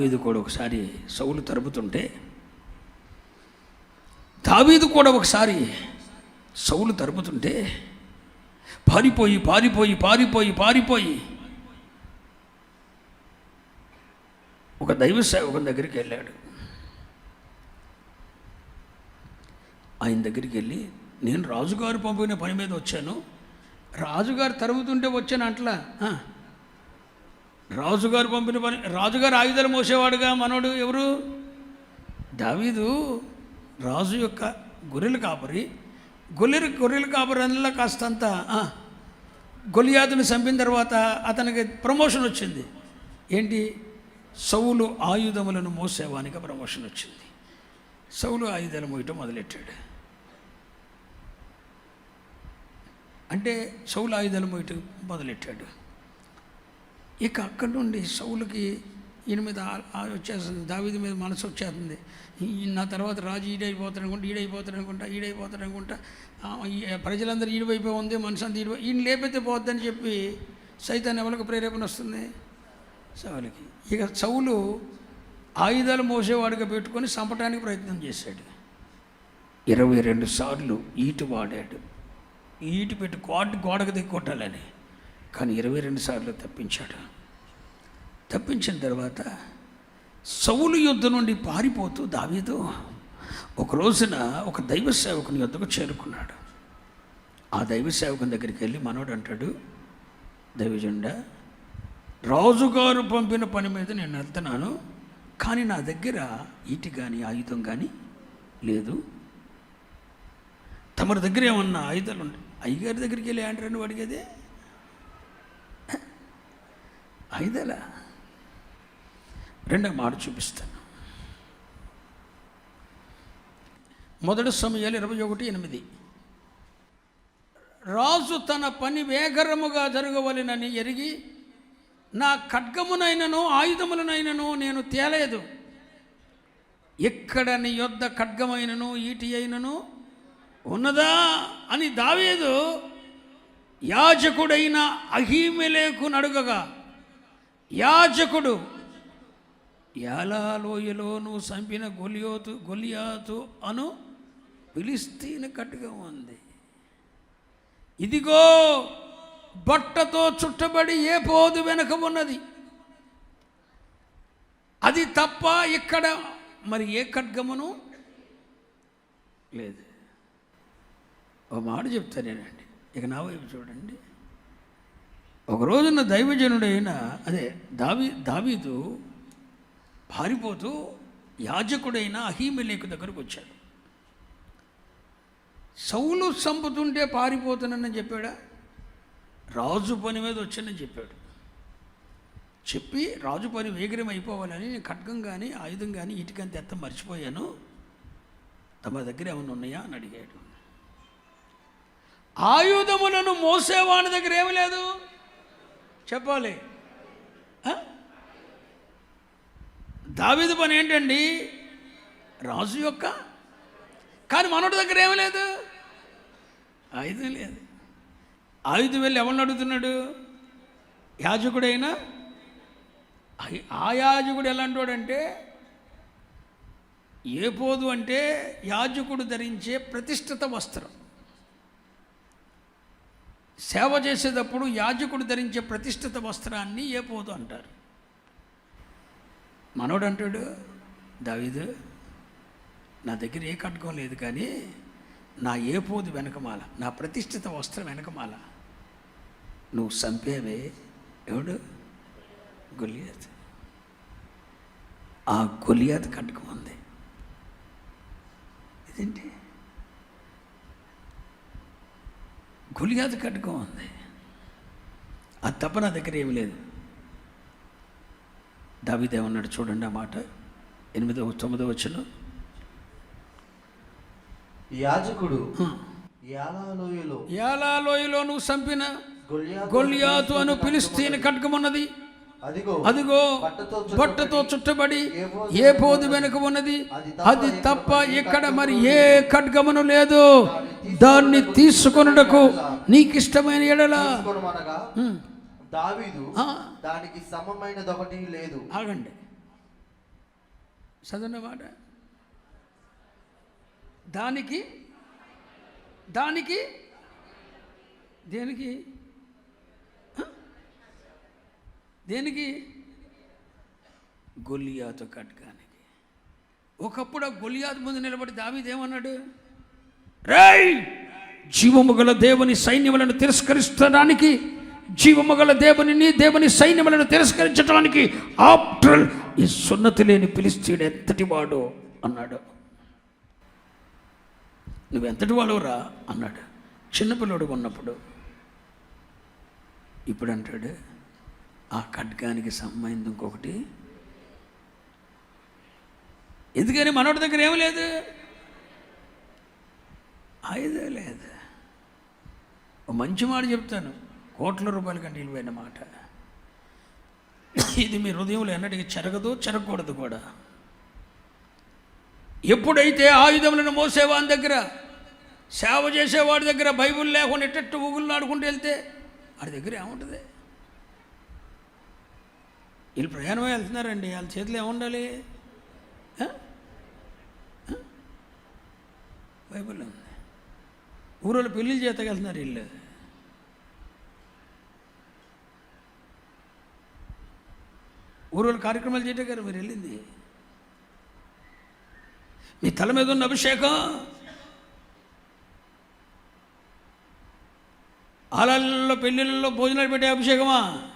దావీదు కూడా ఒకసారి సౌలు తరుపుతుంటే దావీదు కూడా ఒకసారి సౌలు తరుపుతుంటే పారిపోయి పారిపోయి పారిపోయి పారిపోయి ఒక దైవ సేవకుని దగ్గరికి వెళ్ళాడు. ఆయన దగ్గరికి వెళ్ళి నేను రాజుగారు పంపిన పని మీద వచ్చాను. రాజుగారు తరుగుతుంటే వచ్చాను అట్లా రాజుగారు పంపిన పని రాజుగారు ఆయుధాలు మోసేవాడుగా మనోడు ఎవరు? దావీదు రాజు యొక్క గొర్రెలు కాపరి. గొల్లెరు గొర్రెలు కాపరి అందులో కాస్తంత ఆ, చంపిన తర్వాత అతనికి ప్రమోషన్ వచ్చింది. ఏంటి? సౌలు ఆయుధములను మోసేవానికి ప్రమోషన్ వచ్చింది. సౌలు ఆయుధాలు మోయటం మొదలెట్టాడు. అంటే సౌలు ఆయుధాలు మోయటం మొదలెట్టాడు. ఇక అక్కడి నుండి సౌలుకి ఈయన మీద వచ్చేస్తుంది. దావీది మీద మనసు వచ్చేస్తుంది. నా తర్వాత రాజు ఈడైపోతాడు అనుకుంటా ఈడైపోతాడు అనుకుంటా ఈడైపోతాడు అనుకుంటా. ప్రజలందరూ ఈడిపోయిపోయి ఉంది మనసు అంతా ఈడిపోయి ఈయన లేపైతే పోద్దని చెప్పి సైతాన్ ఎవరికి ప్రేరేపణ వస్తుంది? సౌలుకి. ఇక సౌలు ఆయుధాలు మోసేవాడిగా పెట్టుకొని చంపడానికి ప్రయత్నం చేశాడు. ఇరవై రెండు సార్లు ఈటు వాడాడు. ఈటు పెట్టి గోడ గోడకు దిగి కొట్టాలని కానీ ఇరవై రెండు సార్లు తప్పించాడు. తప్పించిన తర్వాత సౌలు యుద్ధ నుండి పారిపోతూ దావీదు ఒక రోజున ఒక దైవ సేవకుని యుద్ధకు చేరుకున్నాడు. ఆ దైవ సేవకుని దగ్గరికి వెళ్ళి మనోడు అంటాడు దైవజెండా రాజుగారు పంపిన పని మీద నేను వెళ్తున్నాను కానీ నా దగ్గర ఈటి కానీ ఆయుధం కానీ లేదు. తమరి దగ్గర ఏమన్నా ఆయుధాలు ఉంటాయి అయ్యగారి దగ్గరికి వెళ్ళి అంటారని అడిగేదే? ఆయుధాలా రెండో మాట చూపిస్తాను. మొదటి సమయాలు ఇరవై ఒకటి ఎనిమిది. రాజు తన పని వేగరముగా జరగవలెనని ఎరిగి నా ఖడ్గమునైనను ఆయుధములనైనను నేను తేలేదు. ఎక్కడ నీ యొద్ద ఖడ్గమైనను ఈటి అయినను? ఉన్నదా అని దావేదు యాజకుడైన అహీమెలేకు నడుగగా యాజకుడు. యాలాలోయలో చంపిన గొలియోతు గొలియాతు అను పిలిస్తీన కట్టుగా ఉంది. ఇదిగో బట్టతో చుట్టబడి ఏ పోదు వెనక ఉన్నది? అది తప్ప ఇక్కడ మరి ఏ ఖడ్గమును? లేదు. ఒక మాట చెప్తానేనండి ఇక నా వైపు చూడండి. ఒక రోజున దైవజనుడైన అదే దావి దావీదు పారిపోతూ యాజకుడైన అహీమెలేకు దగ్గరకు వచ్చాడు. సౌలు చంపుతుంటే పారిపోతానని చెప్పాడా? రాజు పని మీద వచ్చానని చెప్పాడు. చెప్పి రాజు పని వేగరం అయిపోవాలని నేను ఖడ్గం కానీ ఆయుధం కానీ ఇటుకని తెత్త మర్చిపోయాను. తమ దగ్గర ఏమైనా ఉన్నాయా? అని అడిగాడు. ఆయుధములను మోసేవాని దగ్గర ఏమి లేదు. చెప్పాలి. ఆ? దావీదు పని ఏంటండి? రాజు యొక్క? కానీ మనోడి దగ్గర ఏమీ లేదు. ఆయుధం లేదు. ఆయుధం వెళ్ళి ఎవరిని అడుగుతున్నాడు? యాజకుడైనా? ఆ- ఆ యాజకుడు ఎలాంటివాడంటే ఏ పోదు అంటే యాజకుడు ధరించే ప్రతిష్ఠిత వస్త్రం. సేవ చేసేటప్పుడు యాజకుడు ధరించే ప్రతిష్ఠిత వస్త్రాన్ని ఏ పోదు అంటారు. మనోడు అంటాడు దావీదు నా దగ్గర ఏ కట్టుకోం లేదు కానీ నా ఏ పోదు వెనకమాల నా ప్రతిష్ఠిత వస్త్రం వెనకమాల. నువ్వు చంపేవే ఎవడు? గొలియాత్. ఆ గొలియాత్ కట్టుకం ఉంది. ఇదేంటి? గొలియాత్ కట్టుకం ఉంది. అది తప్ప నా దగ్గర ఏమి లేదు. దావిదేమన్నాడు చూడండి ఆ మాట. ఎనిమిదవ తొమ్మిదవ వచ్చిన యాజకుడు యాలాలోయలో యాలాలోయలో నువ్వు చంపిన గొల్యాతు అను పిలిస్తీని ఖడ్గమున్నది అదిగో అదిగో బట్టతో చుట్టబడి ఏ పోదు వెనుక ఉన్నది? అది తప్ప ఇక్కడ మరి ఏ ఖడ్గమును లేదు. దాన్ని తీసుకొనుటకు నీకు ఇష్టమైన ఎడల. దావీదు. దానికి సమమైనది ఒకటి లేదు. ఆగండి. చదవన్న మాట. దానికి దానికి దేనికి? దేనికి? గొలియాతో కట్కానికి ఒకప్పుడు ఆ గొలియాతు ముందు నిలబడి దావీదేమన్నాడు రై జీవము గల దేవుని సైన్యములను తిరస్కరించడానికి జీవము గల దేవుని దేవుని సైన్యములను తిరస్కరించడానికి ఆఫ్టర్ ఈ సున్నతి లేని పిలిస్తీడు ఎంతటి వాడు అన్నాడు. నువ్వు ఎంతటి వాడురా అన్నాడు. చిన్నపిల్లడు ఉన్నప్పుడు. ఇప్పుడు అంటాడు ఆ ఖడ్గానికి సంబంధం ఇంకొకటి. ఎందుకని మనోడి దగ్గర ఏమి లేదు? ఆయుధం లేదు. ఓ మంచి మాట చెప్తాను. కోట్ల రూపాయల కంటే విలువైన మాట. ఇది మీ హృదయంలో ఎన్నటికీ చెరగదు చెరగకూడదు కూడా. ఎప్పుడైతే ఆయుధములను మోసేవాని దగ్గర సేవ చేసేవాడి దగ్గర బైబుల్ లేకుండా ఎట్టట్టు ఊగులు ఆడుకుంటూ వెళ్తే వాడి దగ్గర ఏముంటుంది? వీళ్ళు ప్రయాణం వెళ్తున్నారండి. వాళ్ళ చేతిలో ఏముండాలి? బైబుల్ ఉంది. ఊరోళ్ళు పెళ్ళిళ్ళు చేతకి వెళ్తున్నారు వీళ్ళు. ఊరోళ్ళు కార్యక్రమాలు చేయటం గారు మీరు వెళ్ళింది. మీ తల మీద ఉన్న అభిషేకం. ఆలల్లో పెళ్ళిళ్ళలో భోజనాలు పెట్టే అభిషేకమా?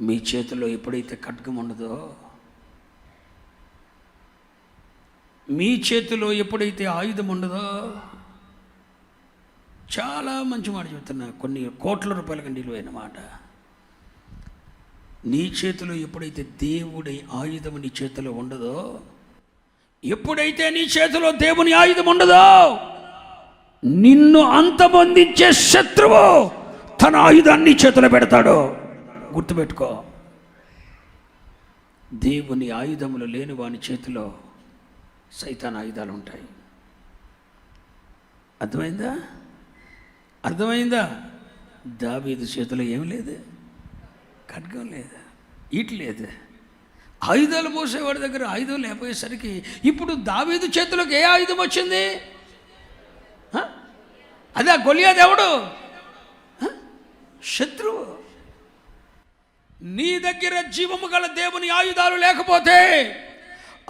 మీ చేతిలో ఎప్పుడైతే ఖడ్గం ఉండదో మీ చేతిలో ఎప్పుడైతే ఆయుధం ఉండదో చాలా మంచి మాట చెబుతున్నా కొన్ని కోట్ల రూపాయల నిలువైన మాట. నీ చేతిలో ఎప్పుడైతే దేవుడి ఆయుధం నీ చేతిలో ఉండదో ఎప్పుడైతే నీ చేతిలో దేవుని ఆయుధం ఉండదో నిన్ను అంతమొందించే శత్రువు తన ఆయుధాన్ని చేతిలో పెడతాడు. గుర్తుపెట్టుకో. దేవుని ఆయుధములు లేని వాని చేతిలో సైతాన్ ఆయుధాలు ఉంటాయి అర్థమైందా? అర్థమైందా? దావీదు చేతిలో ఏం లేదు. ఖడ్గం లేదు. ఈట్ లేదు. ఆయుధాలు పోసేవాడి దగ్గర ఆయుధం లేకపోయేసరికి ఇప్పుడు దావీదు చేతిలోకి ఏ ఆయుధం వచ్చింది? అదే ఆ గొలియాది శత్రువు. నీ దగ్గర జీవము గల దేవుని ఆయుధాలు లేకపోతే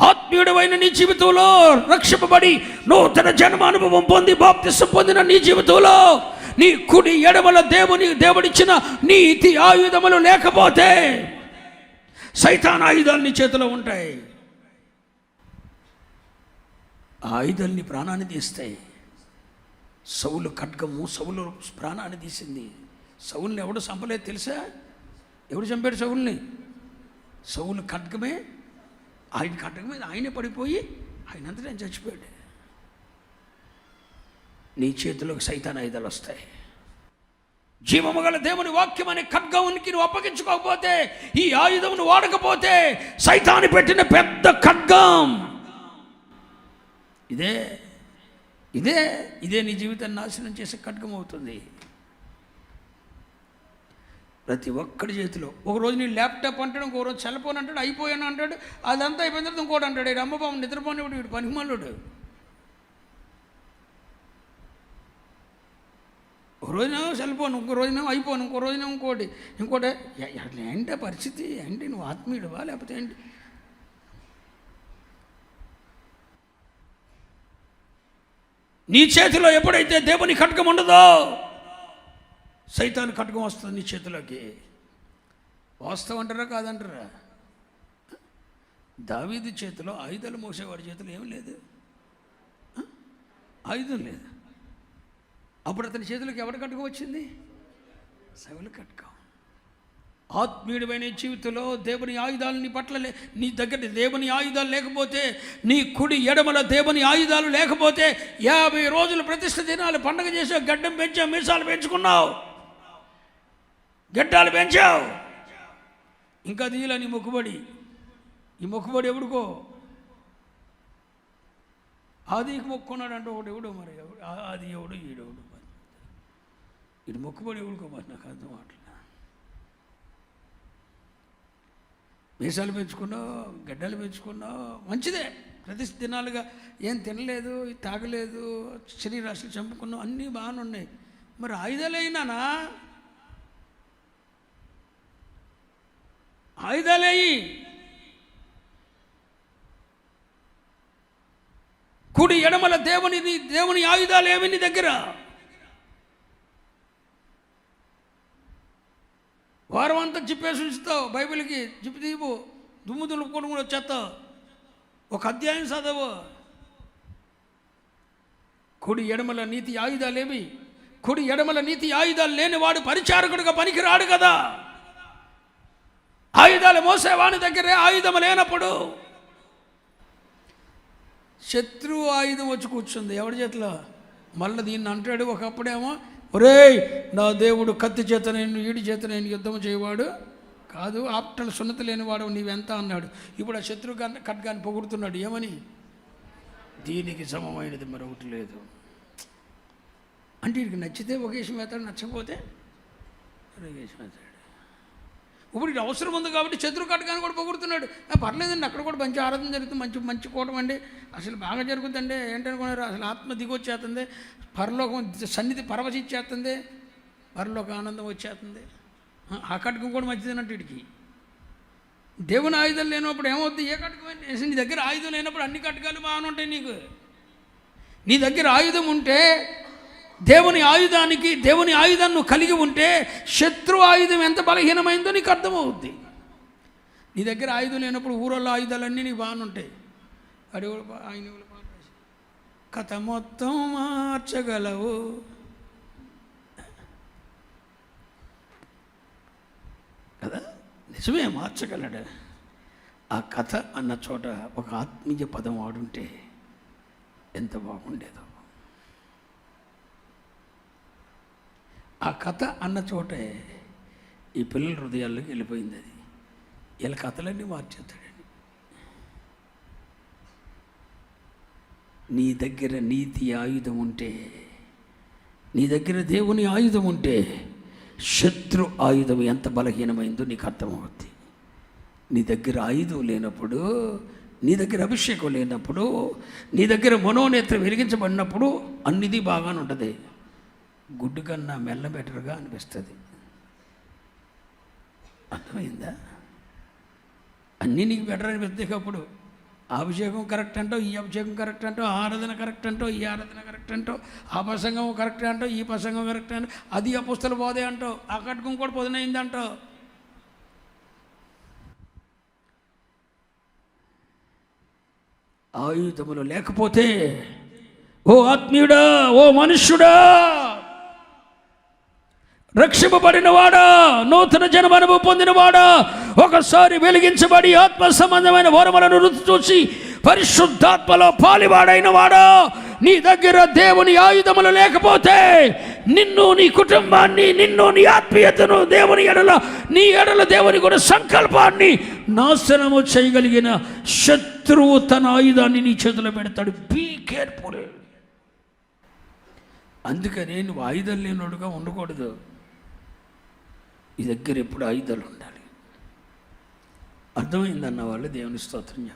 ఆత్మీయుడమైన నీ జీవితంలో రక్షింపబడి నూతన జన్మ అనుభవం పొంది బాప్తిసం పొందిన నీ జీవితంలో నీ కుడి ఎడమల దేవుని దేవుడిచ్చిన నీతి ఆయుధములు లేకపోతే సైతాన్ ఆయుధాలు నీ చేతిలో ఉంటాయి. ఆ ప్రాణాన్ని తీస్తాయి. సౌలు ఖడ్గము సౌలు ప్రాణాన్ని తీసింది. సౌల్ని ఎవడు సంపలేదు తెలుసా? ఎవడు చంపాడు సౌల్ని? సౌలు ఖడ్గమే ఆయన ఖడ్గం మీద ఆయనే పడిపోయి ఆయన అంతటా ఆయన చచ్చిపోయాడు. నీ చేతిలోకి సైతాన్ ఆయుధాలు వస్తాయి. జీవము గల దేవుని వాక్యం అనే ఖడ్గమునికి నువ్వు అప్పగించుకోకపోతే ఈ ఆయుధమును వాడకపోతే సైతాన్ని పెట్టిన పెద్ద ఖడ్గం. ఇదే ఇదే ఇదే నీ జీవితాన్ని నాశనం చేసే ఖడ్గం అవుతుంది. ప్రతి ఒక్కడి చేతిలో. ఒక నేను ల్యాప్టాప్ అంటాడు ఇంకో రోజు అంటాడు అయిపోయాను అంటాడు అదంతా అయిపోయిన తర్వాత ఇంకోటి అంటాడు ఈ అమ్మబాబు నిద్రపోనివాడు వీడు పనికిమాలుడు. ఒక రోజునేమో సెల్ ఇంకో రోజునేమో అయిపోను ఇంకో రోజున ఇంకోటి. ఇంకోటి అట్లా ఎ- ఏంటి పరిస్థితి? ఏంటి నువ్వు ఆత్మీయుడువా? లేకపోతే ఏంటి? నీ చేతిలో ఎప్పుడైతే దేవుని ఖడ్గం ఉండదో సైతాన్ ఖడ్గం వస్తుంది నీ చేతిలోకి. వాస్తవం అంటారా కాదంటారా? దావీది చేతిలో ఆయుధాలు మోసేవాడి చేతిలో ఏం లేదు. ఆయుధం లేదు. అప్పుడు అతని చేతిలోకి ఎవరు కట్టుకు వచ్చింది? సవులు కట్టుకో ఆత్మీయుడమైన జీవితంలో దేవుని ఆయుధాలు నీ పట్ల లే నీ దగ్గర దేవుని ఆయుధాలు లేకపోతే నీ కుడి ఎడమల దేవుని ఆయుధాలు లేకపోతే యాభై రోజులు ప్రతిష్ట దినాలు పండగ చేసావు గడ్డం పెంచావు మీసాలు పెంచుకున్నావు. గడ్డాలు పెంచావు. ఇంకా తీయలేని మొక్కుబడి. ఈ మొక్కుబడి ఎవడుకో? ఆదికి మొక్కున్నాడు అంటే ఒకటి ఎవడు మరి? ఎవడు? ఆది ఎవడు ఈడెవడు మరి? ఇటు మొక్కుబడి ఊరుకోబోతు నాకు అర్థం అవట్లేదు మీసాలు పెంచుకున్నావు గడ్డలు పెంచుకున్నావు మంచిదే. ప్రతి దినాలుగా ఏం తినలేదు తాగలేదు శరీరాశులు చంపుకున్నావు అన్నీ బాగానే ఉన్నాయి. మరి ఆయుధాలైనానా ఆయుధాలేయి కుడి ఎడమల దేవుని దేవుని ఆయుధాలు ఏమి నీ దగ్గర? వారం అంతా జిప్పేసి ఉంచుతావు బైబిల్కి జిప్పు తీపు దుమ్ము దులుపుకొని కూడా వచ్చేస్తావు. ఒక అధ్యాయం చదవు. కుడి ఎడమల నీతి ఆయుధాలేమి? కుడి ఎడమల నీతి ఆయుధాలు లేని వాడు పరిచారకుడిగా పనికిరాడు కదా? ఆయుధాలు మోసేవాని దగ్గరే ఆయుధం లేనప్పుడు శత్రువు ఆయుధం వచ్చి కూర్చుంది. ఎవరి చేతిలో? మళ్ళీ దీన్ని అంటాడు ఒకప్పుడేమో ఒరేయ్ నా దేవుడు కత్తి చేత నేను ఈడి చేత నేను యుద్ధం చేయవాడు కాదు ఆప్టలు సున్నతి లేనివాడు నీవెంత? అన్నాడు. ఇప్పుడు ఆ శత్రువు గారిని ఖడ్గాన్ని పొగుడుతున్నాడు. ఏమని? దీనికి సమమైనది మరొకటి లేదు. అంటే వీడికి నచ్చితే ఒక వేషం వేస్తాడు నచ్చకపోతే వేషం వేస్తాడు ఇప్పుడు ఇది అవసరం ఉంది కాబట్టి శత్రు కట్టగాని కూడా పొగుడుతున్నాడు. పర్లేదండి అక్కడ కూడా మంచి ఆరాధన జరుగుతుంది మంచి మంచి కూటం అండి. అసలు బాగా జరుగుతుందండి. ఏంటనుకున్నారు అసలు ఆత్మ దిగొచ్చేస్తుంది పరలోకం సన్నిధి పరవశిచ్చేస్తుంది పరలోక ఆనందం వచ్చేస్తుంది. ఆ, ఆ కటకం కూడా మంచిదేనంటే వీడికి. దేవుని ఆయుధాలు లేనప్పుడు ఏమవుద్ది? ఏ కటకం నీ దగ్గర ఆయుధం లేనప్పుడు అన్ని కటకాలు బాగానే ఉంటాయి నీకు. నీ దగ్గర ఆయుధం ఉంటే దేవుని ఆయుధానికి దేవుని ఆయుధాన్ని నువ్వు కలిగి ఉంటే శత్రు ఆయుధం ఎంత బలహీనమైందో నీకు అర్థమవుద్ది. నీ దగ్గర ఆయుధం లేనప్పుడు ఊరల్లో ఆయుధాలన్నీ నీకు బాగానుంటాయి ఉంటాయి ఆయన కథ మొత్తం మార్చగలవు. కదా? నిజమే మార్చగలడు. ఆ కథ అన్న చోట ఒక ఆత్మీయ పదం వాడుంటే ఎంత బాగుండేదో. ఆ కథ అన్న చోటే ఈ పిల్లల హృదయాల్లోకి వెళ్ళిపోయింది అది. వీళ్ళ కథలన్నీ మార్చేస్తాడండి. నీ దగ్గర నీతి ఆయుధం ఉంటే నీ దగ్గర దేవుని ఆయుధం ఉంటే శత్రు ఆయుధం ఎంత బలహీనమైందో నీకు అర్థమవుద్ది. నీ దగ్గర ఆయుధం లేనప్పుడు నీ దగ్గర అభిషేకం లేనప్పుడు నీ దగ్గర మనోనేత్రం వెలిగించబడినప్పుడు అన్నిది బాగానే ఉంటుంది. గుడ్డు కన్నా మెల్ల బెటర్గా అనిపిస్తుంది. అర్థమైందా? అన్నీ నీకు బెటర్ అనిపిస్తాయి అప్పుడు. అభిషేకం కరెక్ట్ అంటో ఈ అభిషేకం కరెక్ట్ అంటో ఆ ఆరాధన కరెక్ట్ అంటో ఈ ఆరాధన కరెక్ట్ అంటో ఆ ప్రసంగం కరెక్ట్ అంటావు ఈ ప్రసంగం కరెక్ట్ అంటో అది ఆ పోదే అంటో ఆ కట్టుకం కూడా పొదనైందంటో ఆయుధములు లేకపోతే ఓ ఆత్మీయుడా ఓ మనుష్యుడా రక్షింపబడినవాడా? నూతన జన్మనుభవం పొందినవాడా? ఒకసారి వెలిగించబడి ఆత్మ సంబంధమైన వరములను రుచి చూసి పరిశుద్ధాత్మలో పాలివాడైన వాడా నీ దగ్గర దేవుని ఆయుధములు లేకపోతే నిన్ను నీ కుటుంబాన్ని నిన్ను నీ ఆత్మీయతను దేవుని ఎడల నీ ఎడల దేవుని కూడా సంకల్పాన్ని నాశనము చేయగలిగిన శత్రువు తన ఆయుధాన్ని నీ చేతిలో పెడతాడు. బీ కేర్ఫుల్ అందుకనే నువ్వు ఆయుధం లేనోడుగా ఉండకూడదు. ఈ దగ్గర ఎప్పుడు ఆయుధాలు ఉండాలి? అర్థమైందన్న వాళ్ళు దేవుని స్తోత్రం